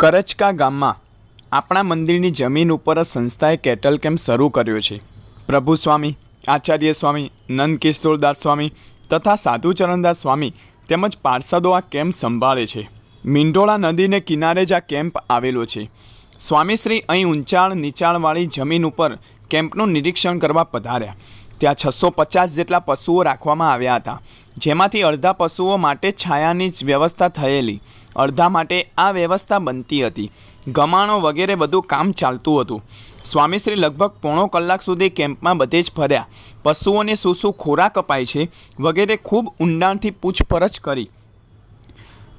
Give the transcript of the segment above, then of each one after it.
કરચકા ગામમાં આપણા મંદિરની જમીન ઉપર જ સંસ્થાએ કેટલ કેમ્પ શરૂ કર્યો છે. પ્રભુ સ્વામી, આચાર્ય સ્વામી નંદકિશોરદાસ સ્વામી તથા સાધુ ચરણદાસ સ્વામી તેમજ પાર્ષદો આ કેમ્પ સંભાળે છે. મીંઢોળા નદીને કિનારે જ આ કેમ્પ આવેલો છે. સ્વામીશ્રી અહીં ઊંચાણ નીચાણવાળી જમીન ઉપર કેમ્પનું નિરીક્ષણ કરવા પધાર્યા. ત્યાં છસો પચાસ જેટલા પશુઓ રાખવામાં આવ્યા હતા. જેમાંથી અડધા પશુઓ માટે છાયાની જ વ્યવસ્થા થયેલી. અડધા માટે આ વ્યવસ્થા બનતી હતી. ગમાણો વગેરે બધું કામ ચાલતું હતું. સ્વામીશ્રી લગભગ પોણો કલાક સુધી કેમ્પમાં બધે જ ફર્યા. પશુઓને શું શું ખોરાક અપાય છે વગેરે ખૂબ ઊંડાણથી પૂછપરછ કરી.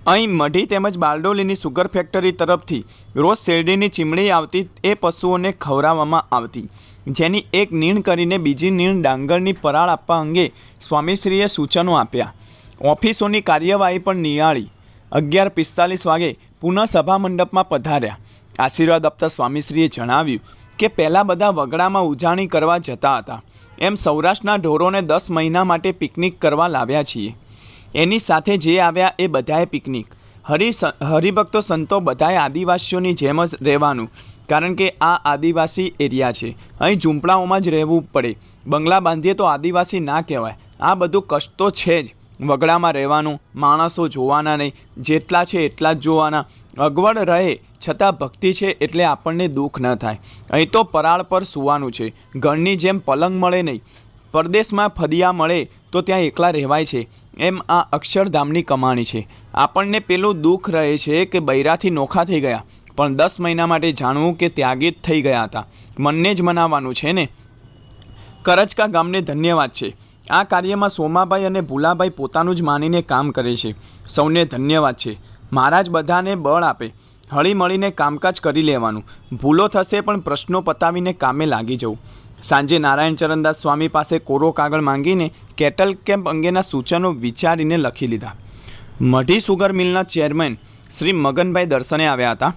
અહીં મઢી તેમજ બારડોલીની સુગર ફેક્ટરી તરફથી રોજ શેરડીની ચીમડી આવતી એ પશુઓને ખવડાવવામાં આવતી. જેની એક નીણ કરીને બીજી નીણ ડાંગરની પરાળ આપવા અંગે સ્વામીશ્રીએ સૂચનો આપ્યા. ઓફિસોની કાર્યવાહી પણ નિહાળી અગિયાર પિસ્તાલીસ વાગે પુનઃ સભા મંડપમાં પધાર્યા. આશીર્વાદ આપતા સ્વામીશ્રીએ જણાવ્યું કે પહેલાં બધા વગડામાં ઉજાણી કરવા જતા હતા. એમ સૌરાષ્ટ્રના ઢોરોને દસ મહિના માટે પિકનિક કરવા લાવ્યા છીએ. એની સાથે જે આવ્યા એ બધાએ પિકનિક. હરિ હરિભક્તો સંતો બધાએ આદિવાસીઓની જેમ જ રહેવાનું, કારણ કે આ આદિવાસી એરિયા છે. અહીં ઝૂંપડાઓમાં જ રહેવું પડે. બંગલા બાંધીએ તો આદિવાસી ના કહેવાય. આ બધું કષ્ટ તો છે જ. વગડામાં રહેવાનું, માણસો જોવાના નહીં. જેટલા છે એટલા જ જોવાના. અગવડ રહે, છતાં ભક્તિ છે એટલે આપણને દુઃખ ન થાય. અહીં તો પરાળ પર સૂવાનું છે. ઘરની જેમ પલંગ મળે નહીં. પરદેશમાં ફદિયા મળે, તો ત્યાં એકલા રહેવાય છે. એમ આ અક્ષરધામની કમાણી છે. આપણને પેલું દુઃખ રહે છે કે બૈરાથી નોખા થઈ ગયા, પણ દસ મહિના માટે જાણવું કે ત્યાગી જ થઈ ગયા હતા. મનને જ મનાવવાનું છે ને? કરચકા ગામને ધન્યવાદ છે. આ કાર્યમાં સોમાભાઈ અને ભૂલાભાઈ પોતાનું જ માનીને કામ કરે છે. સૌને ધન્યવાદ છે. મહારાજ બધાને બળ આપે. હળીમળીને કામકાજ કરી લેવાનું. ભૂલો થશે પણ પ્રશ્નો પતાવીને કામે લાગી જવું. સાંજે નારાયણ ચરણદાસ સ્વામી પાસે કોરો કાગળ માંગીને કેટલ કેમ્પ અંગેના સૂચનો વિચારીને લખી લીધા. મઢી સુગર મિલના ચેરમેન શ્રી મગનભાઈ દર્શને આવ્યા હતા.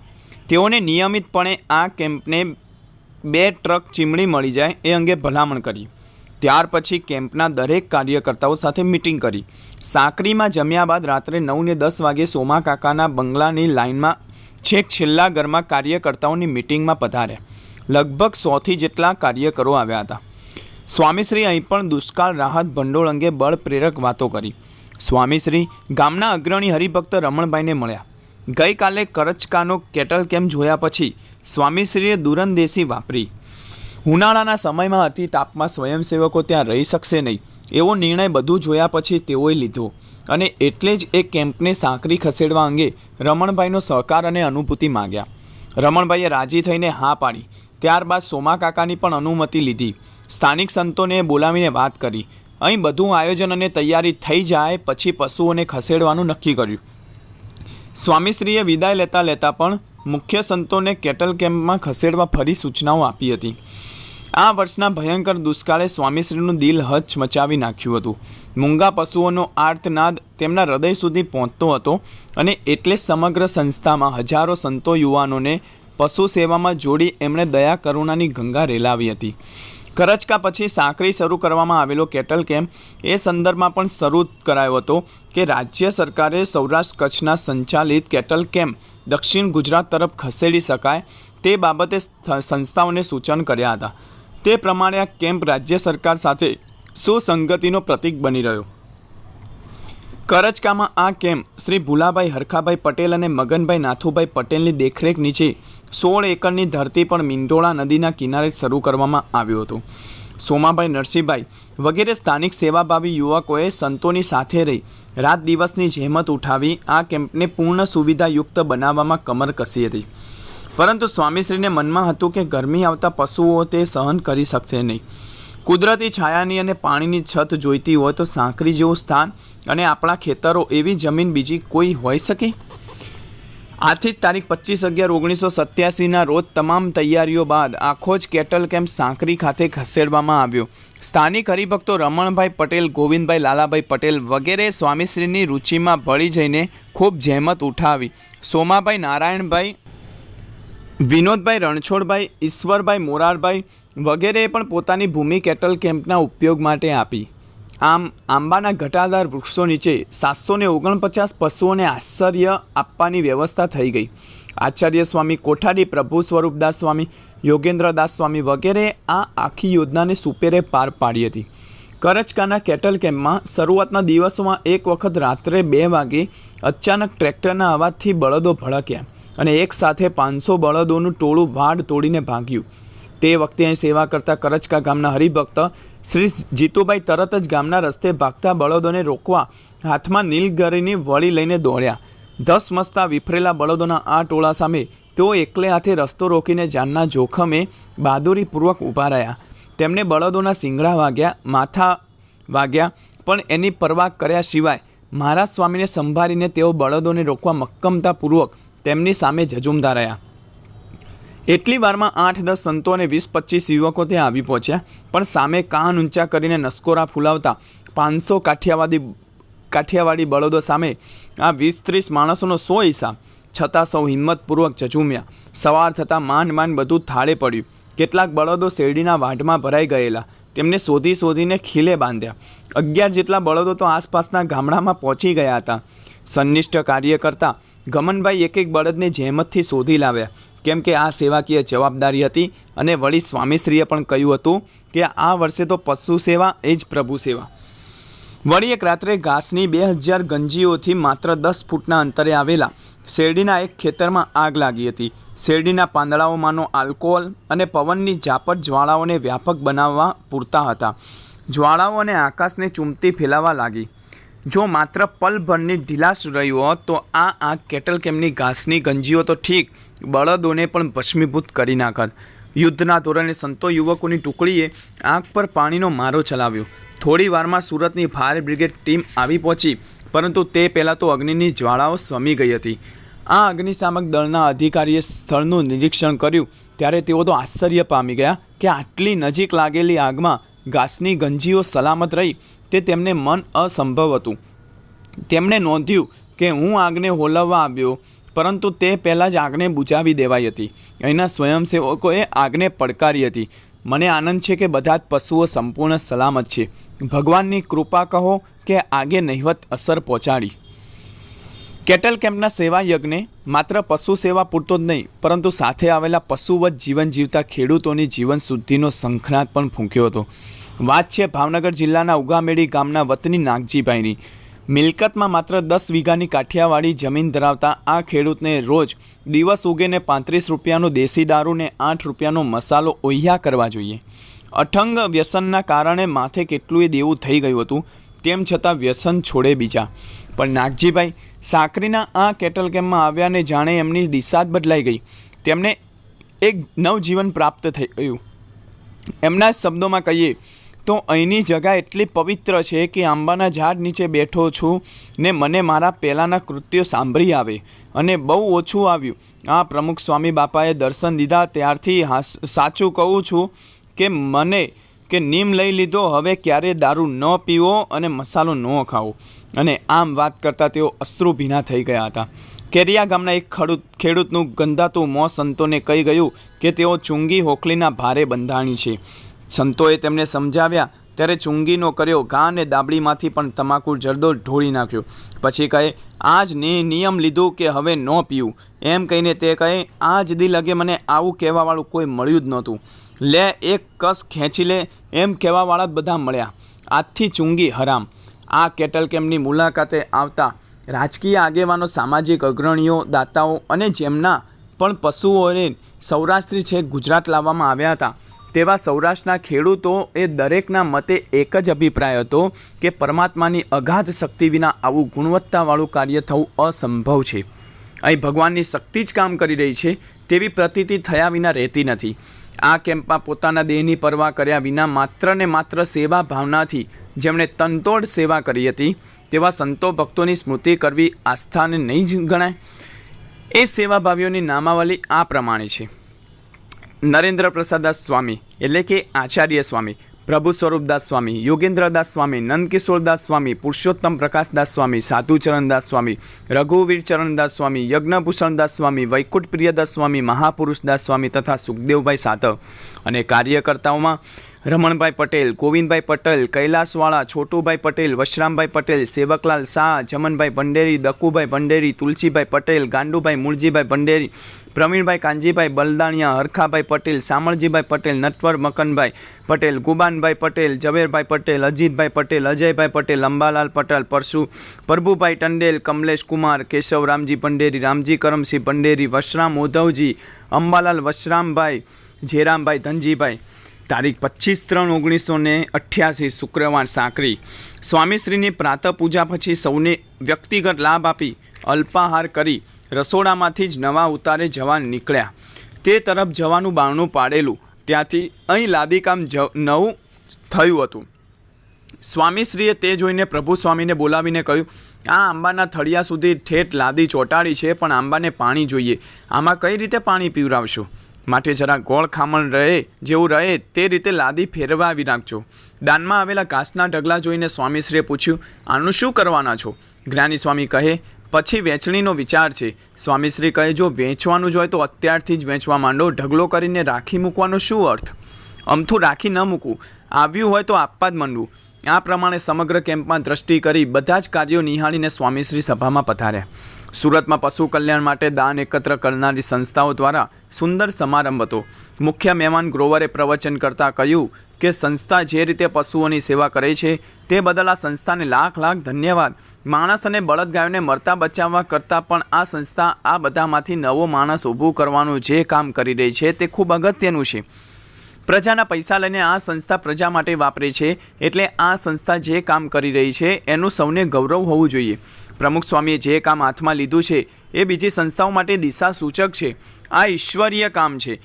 તેઓને નિયમિતપણે આ કેમ્પને બે ટ્રક ચીમણી મળી જાય એ અંગે ભલામણ કરી. ત્યાર પછી કેમ્પના દરેક કાર્યકર્તાઓ સાથે મિટિંગ કરી. સાંકરીમાં જમ્યા બાદ રાત્રે નવને દસ વાગે સોમા કાકાના બંગલાની લાઇનમાં છેક છેલ્લા ઘરમાં કાર્યકર્તાઓની મિટિંગમાં પધાર્યા. લગભગ સોથી જેટલા કાર્યકરો આવ્યા હતા. સ્વામીશ્રી અહીં પણ દુષ્કાળ રાહત ભંડોળ અંગે બળ પ્રેરક વાતો કરી. સ્વામીશ્રી ગામના અગ્રણી હરિભક્ત રમણભાઈને મળ્યા. ગઈકાલે કરચકાનો કેટલ કેમ જોયા પછી સ્વામીશ્રીએ દુરંદેશી વાપરી. ઉનાળાના સમયમાં અતિ તાપમાં સ્વયંસેવકો ત્યાં રહી શકશે નહીં. એવો નિર્ણય બધું જોયા પછી તેઓએ લીધો અને એટલે જ એ કેમ્પને સાંકરી ખસેડવા અંગે રમણભાઈનો સહકાર અને અનુભૂતિ માગ્યા. રમણભાઈએ રાજી થઈને હા પાડી. ત્યારબાદ સોમા કાકાની પણ અનુમતિ લીધી. સ્થાનિક સંતોને બોલાવીને વાત કરી. અહીં બધું આયોજન અને તૈયારી થઈ જાય પછી પશુઓને ખસેડવાનું નક્કી કર્યું. સ્વામીશ્રીએ વિદાય લેતા લેતા પણ મુખ્ય સંતોને કેટલ કેમ્પમાં ખસેડવા ફરી સૂચનાઓ આપી હતી. આ વર્ષના ભયંકર દુષ્કાળે સ્વામીશ્રીનું દિલ હચ મચાવી નાખ્યું હતું. મૂંગા પશુઓનો આર્તનાદ તેમના હૃદય સુધી પહોંચતો હતો અને એટલે સમગ્ર સંસ્થામાં હજારો સંતો યુવાનોને પશુ સેવામાં જોડી એમણે દયા કરુણાની ગંગા રેલાવી હતી. કરચકા પછી સાંકળી શરૂ કરવામાં આવેલો કેટલ કેમ્પ એ સંદર્ભમાં પણ શરૂ કરાયો હતો કે રાજ્ય સરકારે સૌરાષ્ટ્ર કચ્છના સંચાલિત કેટલ કેમ્પ દક્ષિણ ગુજરાત તરફ ખસેડી શકાય તે બાબતે સંસ્થાઓને સૂચન કર્યા હતા. તે પ્રમાણે આ કેમ્પ રાજ્ય સરકાર સાથે સુસંગતિનો પ્રતીક બની રહ્યો. કરચકામાં આ કેમ્પ શ્રી ભુલાભાઈ હરખાભાઈ પટેલ અને મગનભાઈ નાથુભાઈ પટેલની દેખરેખ નીચે સોળ એકરની ધરતી પણ મિંઢોળા નદીના કિનારે શરૂ કરવામાં આવ્યું હતું. સોમાભાઈ, નરસિંહભાઈ વગેરે સ્થાનિક સેવાભાવી યુવકોએ સંતોની સાથે રહી રાત દિવસની જહેમત ઉઠાવી આ કેમ્પને પૂર્ણ સુવિધાયુક્ત બનાવવામાં કમર કસી હતી. પરંતુ સ્વામીશ્રીને મનમાં હતું કે ગરમી આવતા પશુઓ તે સહન કરી શકશે નહીં. કુદરતી છાયાની અને પાણીની છત જોઈતી હોય તો સાંકરી જેવું સ્થાન અને આપણા ખેતરો એવી જમીન બીજી કોઈ હોઈ શકે? આથી જ તારીખ પચીસ અગિયાર ઓગણીસો સત્યાસીના રોજ તમામ તૈયારીઓ બાદ આખો જ કેટલ કેમ્પ સાંકરી ખાતે ખસેડવામાં આવ્યો. સ્થાનિક હરિભક્તો રમણભાઈ પટેલ, ગોવિંદભાઈ લાલાભાઈ પટેલ વગેરે સ્વામીશ્રીની રુચિમાં ભળી જઈને ખૂબ જહેમત ઉઠાવી. સોમાભાઈ નારાયણભાઈ, વિનોદભાઈ રણછોડભાઈ, ઈશ્વરભાઈ મોરારભાઈ વગેરેએ પણ પોતાની ભૂમિ કેટલ કેમ્પના ઉપયોગ માટે આપી. આમ આંબાના ઘટાદાર વૃક્ષો નીચે સાતસો ને ઓગણપચાસ પશુઓને આશ્ચર્ય આપવાની વ્યવસ્થા થઈ ગઈ. આચાર્ય સ્વામી કોઠારી, પ્રભુ સ્વરૂપદાસ સ્વામી, યોગેન્દ્રદાસ સ્વામી વગેરે આ આખી યોજનાને સુપેરે પાર પાડી હતી. કરચકાના કેટલ કેમ્પમાં શરૂઆતના દિવસોમાં એક વખત રાત્રે બે વાગે અચાનક ટ્રેક્ટરના અવાજથી બળદો ભડક્યા અને એક સાથે પાંચસો બળદોનું ટોળું વાડ તોડીને ભાગ્યું. તે વખતે અહીં સેવા કરતા કરચકા ગામના હરિભક્ત શ્રી જીતુભાઈ તરત જ ગામના રસ્તે ભાગતા બળદોને રોકવા હાથમાં નીલગરીની વળી લઈને દોડ્યા. દસ મસ્તા વિફરેલા બળદોના આ ટોળા સામે તેઓ એકલે હાથે રસ્તો રોકીને જાનના જોખમે બહાદુરીપૂર્વક ઊભા રહ્યા. તેમણે બળદોના શિંગડા વાગ્યા, માથા વાગ્યા, પણ એની પરવા કર્યા સિવાય મહારાજ સ્વામીને સંભાળીને તેઓ બળદોને રોકવા મક્કમતાપૂર્વક તેમની સામે ઝઝુમતા રહ્યા. એટલી વારમાં આઠ, દસ સંતો અને વીસ, પચીસ યુવકો ત્યાં આવી પહોંચ્યા. પણ સામે કાન ઊંચા કરીને નસકોરા ફૂલાવતા પાંચસો કાઠિયાવાદી કાઠિયાવાડી બળદો સામે આ વીસ, ત્રીસ માણસોનો સો હિસાબ છતાં સૌ હિંમતપૂર્વક ઝઝુમ્યા. સવાર થતાં માંડ માંડ બધું થાળે પડ્યું. કેટલાક બળદો શેરડીના વાઢમાં ભરાઈ ગયેલા. તેમને શોધી, શોધીને ખીલે બાંધ્યા. અગિયાર જેટલા બળદો તો આસપાસના ગામડામાં પહોંચી ગયા હતા. સંનિષ્ઠ કાર્ય કરતા ગમનભાઈ એક એક બળદને જહેમતથી શોધી લાવ્યા. કેમ કે આ સેવાકીય જવાબદારી હતી અને વળી સ્વામીશ્રીએ પણ કહ્યું હતું કે આ વર્ષે તો પશુ સેવા, એ જ પ્રભુ સેવા. વળી એક રાત્રે ઘાસની બે હજાર ગંજીઓથી માત્ર દસ ફૂટના અંતરે આવેલા શેરડીના એક ખેતરમાં આગ લાગી હતી. શેરડીના પાંદડાઓમાંનો આલ્કોહોલ અને પવનની ઝાપટ જ્વાળાઓને વ્યાપક બનાવવા પૂરતા હતા. જ્વાળાઓ અને આકાશને ચૂમતી ફેલાવા લાગી. જો માત્ર પલભરની ઢીલાશ રહ્યો હોત, તો આ આગ કેટલ કેમની ઘાસની ગંજીઓ તો ઠીક, બળદોને પણ ભસ્મીભૂત કરી નાખત. યુદ્ધના ધોરણે સંતો યુવકોની ટુકડીએ આગ પર પાણીનો મારો ચલાવ્યો. થોડી વારમાં સુરતની ફાયર બ્રિગેડ ટીમ આવી પહોંચી, પરંતુ તે પહેલાં તો અગ્નિની જ્વાળાઓ સમી ગઈ હતી. આ અગ્નિશામક દળના અધિકારીએ સ્થળનું નિરીક્ષણ કર્યું, ત્યારે તેઓ તો આશ્ચર્ય પામી ગયા કે આટલી નજીક લાગેલી આગમાં ઘાસની ગંજીઓ સલામત રહી તે તેમને મન અસંભવ હતું. તેમણે નોંધ્યું કે હું આગને હોલવવા આવ્યો, પરંતુ તે પહેલાં જ આગને બુજાવી દેવાઈ હતી. અહીંના સ્વયંસેવકોએ આગને પડકારી હતી. મને આનંદ છે કે બધા જ પશુઓ સંપૂર્ણ સલામત છે. ભગવાનની કૃપા કહો કે આગે નહિવત અસર પહોંચાડી. કેટલ કેમ્પના સેવા યજ્ઞે? માત્ર પશુ સેવા પૂરતો જ નહીં, પરંતુ સાથે આવેલા પશુવત જીવન જીવતા ખેડૂતોની જીવન શુદ્ધિનો શંખનાદ પણ ફૂંક્યો હતો. વાત છે ભાવનગર જિલ્લાના ઉગામેડી ગામના વતની નાગજીભાઈની. મિલકતમાં માત્ર દસ વીઘાની કાઠિયાવાડી જમીન ધરાવતા આ ખેડૂતને રોજ દિવસ ઉગેને પાંત્રીસ રૂપિયાનો દેશી દારૂને આઠ રૂપિયાનો મસાલો ઓહ્યા કરવા જોઈએ. અઠંગ વ્યસનના કારણે માથે કેટલું એ દેવું થઈ ગયું હતું, તેમ છતાં વ્યસન છોડે બીજા. પણ નાગજીભાઈ સાકરીના આ કેટલ કેમ્પમાં આવ્યાને જાણે એમની દિશા જ બદલાઈ ગઈ. તેમને એક નવજીવન પ્રાપ્ત થઈ ગયું એમના શબ્દોમાં કહીએ તો અહીંની જગા એટલી પવિત્ર છે કે આંબાના ઝાડ નીચે બેઠો છું ને મને મારા પહેલાંના કૃત્યો સાંભળી આવે અને બહુ ઓછું આવ્યું. આ પ્રમુખ સ્વામી બાપાએ દર્શન દીધા. ત્યારથી સાચું કહું છું કે મને કે નીમ લઈ લીધો. હવે ક્યારે દારૂ ન પીવો અને મસાલો ન ખાવો. અને આમ વાત કરતાં તેઓ અશ્રુ ભીના થઈ ગયા હતા. કેરિયા ગામના એક ખેડૂત, ખેડૂતનું ગંધાતું મોં સંતોને કહી ગયું કે તેઓ ચુંગી હોકલીના ભારે બંધાણી છે. સંતોએ તેમને સમજાવ્યા. ત્યારે ચુંગીનો કર્યો ઘા અને દાબડીમાંથી પણ તમાકુ જરદો ઢોળી નાખ્યો. પછી કહે આ જ ને નિયમ લીધું કે હવે ન પીવું. એમ કહીને તે કહે આ જ દી લગે મને આવું કહેવાવાળું કોઈ મળ્યું જ નહોતું. લે, એક કસ ખેંચી લે. એમ કહેવાવાળા જ બધા મળ્યા. આજથી ચુંગી હરામ. આ કેટલ કેમ્પની મુલાકાતે આવતા રાજકીય આગેવાનો, સામાજિક અગ્રણીઓ, દાતાઓ અને જેમના પણ પશુઓને સૌરાષ્ટ્રી છે, ગુજરાત લાવવામાં આવ્યા હતા. તેવા સૌરાષ્ટ્રના ખેડૂતો એ દરેકના મતે એક જ અભિપ્રાય હતો કે પરમાત્માની અગાધ શક્તિ વિના આવું ગુણવત્તાવાળું કાર્ય થવું અસંભવ છે. અહીં ભગવાનની શક્તિ જ કામ કરી રહી છે તેવી પ્રતીતિ થયા વિના રહેતી નથી. આ કેમ્પમાં પોતાના દેહની પરવા કર્યા વિના માત્ર ને માત્ર સેવા ભાવનાથી જેમણે તનતોડ સેવા કરી હતી, તેવા સંતો ભક્તોની સ્મૃતિ કરવી આસ્થાને નહીં જ ગણાય. એ સેવાભાવીઓની નામાવલી આ પ્રમાણે છે. નરેન્દ્ર પ્રસાદદાસ સ્વામી, એટલે કે આચાર્ય સ્વામી, પ્રભુ સ્વરૂપદાસ સ્વામી, યોગેન્દ્રદાસ સ્વામી, નંદકિશોરદાસ સ્વામી, પુરુષોત્તમ પ્રકાશદાસ સ્વામી, સાધુચરણદાસ સ્વામી, રઘુવીરચરણદાસ સ્વામી, યજ્ઞભૂષણદાસ સ્વામી વૈકુંઠ પ્રિયદાસ સ્વામી, મહાપુરુષદાસ સ્વામી તથા સુખદેવભાઈ સાતવ અને કાર્યકર્તાઓમાં રમણભાઈ પટેલ, ગોવિંદભાઈ પટેલ, કૈલાસવાળા, છોટુભાઈ પટેલ, વશરામભાઈ પટેલ, સેવકલાલ શાહ, જમનભાઈ ભંડેરી દકુભાઈ ભંડેરી, તુલસીભાઈ પટેલ, ગાંડુભાઈ મૂળજીભાઈ ભંડેરી, પ્રવીણભાઈ કાંજીભાઈ બલદાણિયા, હરખાભાઈ પટેલ શામળજીભાઈ પટેલ, નટવર મકનભાઈ પટેલ, ગુબાનભાઈ પટેલ, ઝવેરભાઈ પટેલ, અજીતભાઈ પટેલ, અજયભાઈ પટેલ, અંબાલાલ પટેલ પરશુ પ્રભુભાઈ ટંડેલ, કમલેશ કુમાર, કેશવ રામજી ભંડેરી, રામજી કરમસિંહ ભંડેરી, વશરામ ઓધવજી અંબાલાલ વશરામભાઈ જેરામભાઈ ધનજીભાઈ તારીખ પચીસ ત્રણ ઓગણીસો ને અઠ્યાસી શુક્રવાર સાંકરી સ્વામીશ્રીની પ્રાતઃ પૂજા પછી સૌને વ્યક્તિગત લાભ આપી અલ્પાહાર કરી રસોડામાંથી જ નવા ઉતારે જવા નીકળ્યા. તે તરફ જવાનું બારણું પાડેલું. ત્યાંથી અહીં લાદીકામ જ નવું થયું હતું. સ્વામીશ્રીએ તે જોઈને પ્રભુ સ્વામીને બોલાવીને કહ્યું, આ આંબાના થળિયા સુધી ઠેઠ લાદી ચોંટાડી છે, પણ આંબાને પાણી જોઈએ. આમાં કઈ રીતે પાણી પીવડાવશો? માટે જરા ગોળ ખામણ રહે જેવું રહે તે રીતે લાદી ફેરવાવી રાખજો દાનમાં આવેલા ઘાસના ઢગલા જોઈને સ્વામીશ્રીએ પૂછ્યું, આનું શું કરવાના છો? જ્ઞાની સ્વામી કહે, પછી વેચણીનો વિચાર છે. સ્વામીશ્રી કહે, જો વેચવાનું જ હોય તો અત્યારથી જ વેચવા માંડો. ઢગલો કરીને રાખી મૂકવાનો શું અર્થ? અમથું રાખી ન મૂકવું. આવ્યું હોય તો આપવા જ માંડવું. આ પ્રમાણે સમગ્ર કેમ્પમાં દ્રષ્ટિ કરી બધા જ કાર્યો નિહાળીને સ્વામીશ્રી સભામાં પધાર્યા. સુરતમાં પશુ કલ્યાણ માટે દાન એકત્ર કરનારી સંસ્થાઓ દ્વારા સુંદર સમારંભ હતો. મુખ્ય મહેમાન ગ્રોવરે પ્રવચન કરતાં કહ્યું કે, સંસ્થા જે રીતે પશુઓની સેવા કરે છે, તે બદલ આ સંસ્થાને લાખ લાખ ધન્યવાદ. માણસ અને બળદ ગાયોને મરતા બચાવવા કરતાં પણ આ સંસ્થા આ બધામાંથી નવો માણસ ઊભું કરવાનું જે કામ કરી રહી છે, તે ખૂબ અગત્યનું છે. પ્રજાના પૈસા લઈને આ સંસ્થા પ્રજા માટે વાપરે છે એટલે આ સંસ્થા જે કામ કરી રહી છે એનું સૌને ગૌરવ હોવું જોઈએ. પ્રમુખ સ્વામીએ જે કામ હાથમાં લીધું છે એ બીજી સંસ્થાઓ માટે દિશા સૂચક છે. આ ઈશ્વરીય કામ છે.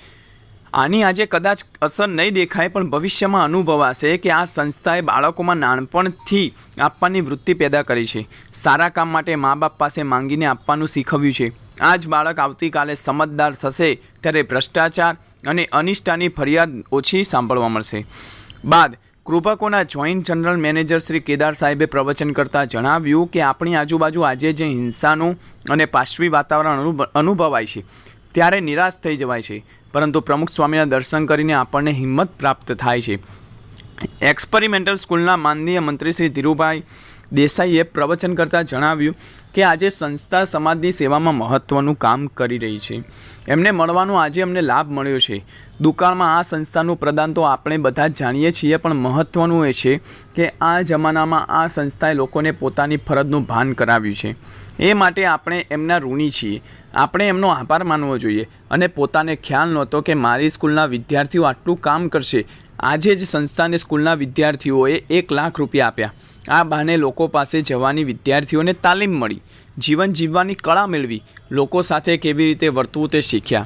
આની આજે કદાચ અસર નહીં દેખાય, પણ ભવિષ્યમાં અનુભવાશે કે આ સંસ્થાએ બાળકોમાં નાનપણથી આપવાની વૃત્તિ પેદા કરી છે. સારા કામ માટે મા બાપ પાસે માંગીને આપવાનું શીખવ્યું છે. આ જ બાળક આવતીકાલે સમજદાર થશે ત્યારે ભ્રષ્ટાચાર અને અનિષ્ટાની ફરિયાદ ઓછી સાંભળવા મળશે. બાદ, કૃપકોના joint general manager Shri Kedar સાહેબે પ્રવચન કરતાં જણાવ્યું કે આપણી આજુબાજુ આજે જે હિંસાનું અને પાશ્વી વાતાવરણ અનુભ, અનુભવાય છે, ત્યારે નિરાશ થઈ જવાય છે. પરંતુ પ્રમુખ સ્વામીના દર્શન કરીને આપણને હિંમત પ્રાપ્ત થાય છે. એક્સપેરિમેન્ટલ સ્કૂલના માનનીય મંત્રી શ્રી ધીરુભાઈ દેસાઈએ પ્રવચન કરતાં જણાવ્યું કે આજે સંસ્થા સમાજની સેવામાં મહત્ત્વનું કામ કરી રહી છે. એમને મળવાનો આજે અમને લાભ મળ્યો છે. દુકાળમાં આ સંસ્થાનું પ્રદાન તો આપણે બધા જ જાણીએ છીએ, પણ મહત્ત્વનું એ છે કે આ જમાનામાં આ સંસ્થાએ લોકોને પોતાની ફરજનું ભાન કરાવ્યું છે. એ માટે આપણે એમના ઋણી છીએ. આપણે એમનો આભાર માનવો જોઈએ અને પોતાને ખ્યાલ નહોતો કે મારી સ્કૂલના વિદ્યાર્થીઓ આટલું કામ કરશે. આજે જ સંસ્થાને સ્કૂલના વિદ્યાર્થીઓએ એક લાખ રૂપિયા આપ્યા. આ બહાને લોકો પાસે જવાની વિદ્યાર્થીઓને તાલીમ મળી. જીવન જીવવાની કળા મેળવી. લોકો સાથે કેવી રીતે વર્તવું તે શીખ્યા.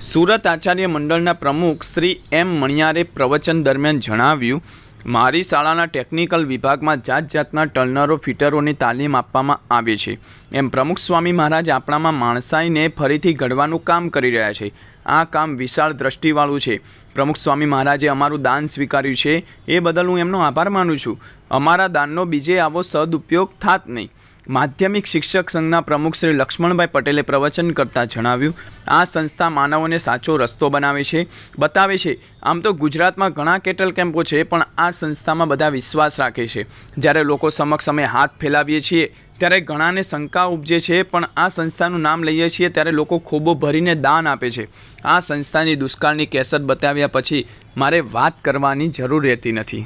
સુરત આચાર્ય મંડળના પ્રમુખ શ્રી એમ મણિયારે પ્રવચન દરમિયાન જણાવ્યું મારી શાળાના ટેકનિકલ વિભાગમાં જાત જાતના ટર્નરો, ફિટરોની તાલીમ આપવામાં આવે છે. એમ પ્રમુખ સ્વામી મહારાજ આપણામાં માણસાઈને ફરીથી ઘડવાનું કામ કરી રહ્યા છે. આ કામ વિશાળ દ્રષ્ટિવાળું છે. પ્રમુખ સ્વામી મહારાજે અમારું દાન સ્વીકાર્યું છે. એ બદલ હું એમનો આભાર માનું છું. અમારા દાનનો બીજે આવો સદુપયોગ થાત નહીં. માધ્યમિક શિક્ષક સંઘના પ્રમુખ શ્રી લક્ષ્મણભાઈ પટેલે પ્રવચન કરતાં જણાવ્યું, આ સંસ્થા માનવોને સાચો રસ્તો બનાવે છે. બતાવે છે, આમ તો ગુજરાતમાં ઘણા કેટલ કેમ્પો છે, પણ આ સંસ્થામાં બધા વિશ્વાસ રાખે છે. જ્યારે લોકો સમક્ષ અમે હાથ ફેલાવીએ છીએ, ત્યારે ઘણાને શંકા ઉપજે છે, પણ આ સંસ્થાનું નામ લઈએ છીએ ત્યારે લોકો ખૂબો ભરીને દાન આપે છે. આ સંસ્થાની દુષ્કાળની કેસર બતાવ્યા પછી મારે વાત કરવાની જરૂર રહેતી નથી.